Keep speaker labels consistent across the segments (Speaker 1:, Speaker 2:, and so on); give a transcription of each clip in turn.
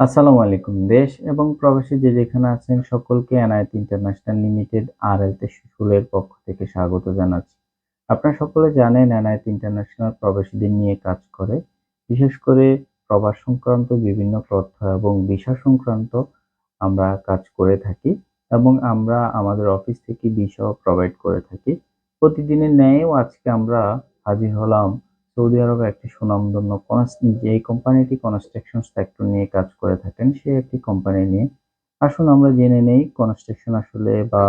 Speaker 1: আসসালামু আলাইকুম, দেশ এবং প্রবাসী যে যেখানে আছেন সকলকে এনআইটি ইন্টারন্যাশনাল লিমিটেড আর এল তেশুলের পক্ষ থেকে স্বাগত জানাচ্ছি। আপনারা সকলে জানেন এনআইটি ইন্টারন্যাশনাল প্রবাসীদের নিয়ে কাজ করে, বিশেষ করে প্রবাস সংক্রান্ত বিভিন্ন তথ্য এবং ভিসা সংক্রান্ত আমরা কাজ করে থাকি এবং আমরা আমাদের অফিস থেকে ভিসাও প্রোভাইড করে থাকি। প্রতিদিনের ন্যায়ও আজকে আমরা হাজির হলাম সৌদি আরবে একটি সুনামধন্য যে কোম্পানিটি কনস্ট্রাকশন সেক্টর নিয়ে কাজ করে থাকেন সেই একটি কোম্পানি নিয়ে। আসুন আমরা জেনে নেই কনস্ট্রাকশন আসলে বা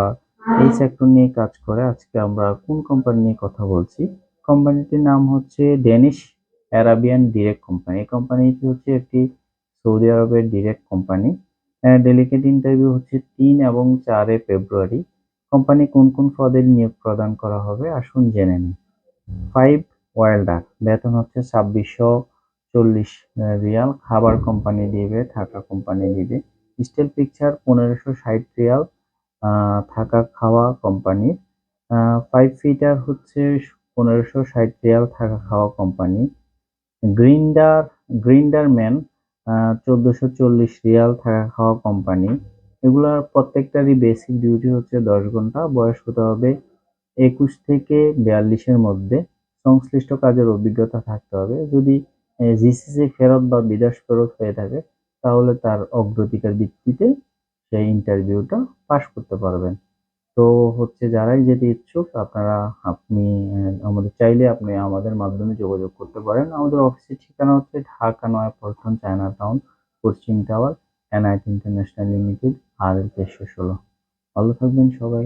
Speaker 1: এই সেক্টর নিয়ে কাজ করে। আজকে আমরা কোন কোম্পানি নিয়ে কথা বলছি? কোম্পানিটির নাম হচ্ছে ডেনিশ অ্যারাবিয়ান ডিরেক্ট কোম্পানি এই কোম্পানিটি হচ্ছে একটি সৌদি আরবের ডিরেক্ট কোম্পানি ডেলিকেট ইন্টারভিউ হচ্ছে তিন এবং চারে ফেব্রুয়ারি। কোম্পানি কোন কোন পদের নিয়োগ প্রদান করা হবে? আসুন জেনে নিই। ফাইভ ওয়েল্ডার বেতন হচ্ছে ছাব্বিশশো চল্লিশ রিয়াল। খাবার কোম্পানি দিবে, থাকা কোম্পানি দিবে। স্টিল পিকচার পনেরোশো ষাট রিয়াল থাকা খাওয়া কোম্পানি। ফাইভ ফিটার হচ্ছে পনেরোশো ষাট রিয়াল, থাকা খাওয়া কোম্পানি। গ্রিন্ডার গ্রিন্ডার ম্যান চোদ্দোশো চল্লিশ রিয়াল, থাকা খাওয়া কোম্পানি। এগুলোর প্রত্যেকটারই বেসিক ডিউটি হচ্ছে দশ ঘণ্টা। বয়স হতে হবে একুশ থেকে বিয়াল্লিশের মধ্যে। সংশ্লিষ্ট কাজের অভিজ্ঞতা থাকতে হবে। যদি জিসিসি ফেরত বা বিদেশ ফেরত হয়ে থাকে, তাহলে তার অগ্রাধিকার ভিত্তিতে সেই ইন্টারভিউটা পাশ করতে পারবেন। তো হচ্ছে যারাই যেতে ইচ্ছুক, আপনারা আপনি আমাদের চাইলে আপনি আমাদের মাধ্যমে যোগাযোগ করতে পারেন। আমাদের অফিসের ঠিকানা হচ্ছে ঢাকা নয়াপল্টন চায়না টাউন পশ্চিম টাওয়ার এনআইটি ইন্টারন্যাশনাল লিমিটেড আর এল ষোলো। ভালো থাকবেন সবাই।